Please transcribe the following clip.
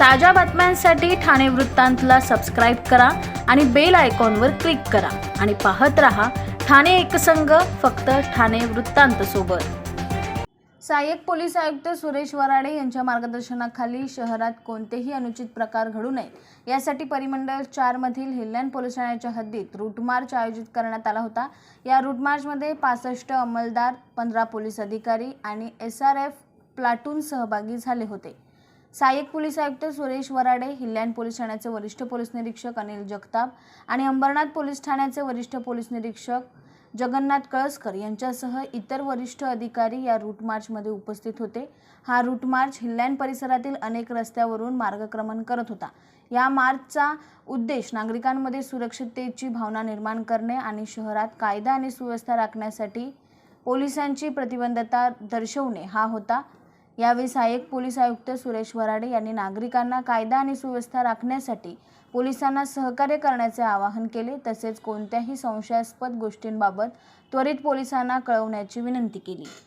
ताज्या बातम्यांसाठी ठाणे वृत्तांतला सबस्क्राईब करा आणि बेल आयकॉनवर क्लिक करा. आणि पाहत रहा ठाणे एकसंघ फक्त ठाणे वृत्तांत सोबत. सहाय्यक पोलीस आयुक्त सुरेश वराडे यांच्या मार्गदर्शनाखाली शहरात कोणतेही अनुचित प्रकार घडू नये. यासाठी परिमंडळ चारमधील हिल्ल्यान पोलीस ठाण्याच्या हद्दीत रूट मार्च आयोजित करण्यात आला होता. या रूट मार्चमध्ये पासष्ट अंमलदार पंधरा पोलीस अधिकारी आणि एस आर एफ प्लाटून सहभागी झाले होते. सहाय्यक पोलीस आयुक्त सुरेश वराडे हिल्ल्यान पोलीस ठाण्याचे वरिष्ठ पोलीस निरीक्षक अनिल जगताप आणि अंबरनाथ पोलीस ठाण्याचे वरिष्ठ पोलीस निरीक्षक जगन्नाथ कळसकर यांच्यासह इतर वरिष्ठ अधिकारी या रूट मार्चमध्ये उपस्थित होते. हा रूट मार्च हिल्ल्यान परिसरातील अनेक रस्त्यावरून मार्गक्रमण करत होता. या मार्चचा उद्देश नागरिकांमध्ये सुरक्षिततेची भावना निर्माण करणे आणि शहरात कायदा आणि सुव्यवस्था राखण्यासाठी पोलिसांची प्रतिबद्धता दर्शवणे हा होता. यावेळी सहाय्यक पोलीस आयुक्त सुरेश वराडे यांनी नागरिकांना कायदा आणि सुव्यवस्था राखण्यासाठी पोलिसांना सहकार्य करण्याचे आवाहन केले. तसेच कोणत्याही संशयास्पद गोष्टींबाबत त्वरित पोलिसांना कळवण्याची विनंती केली.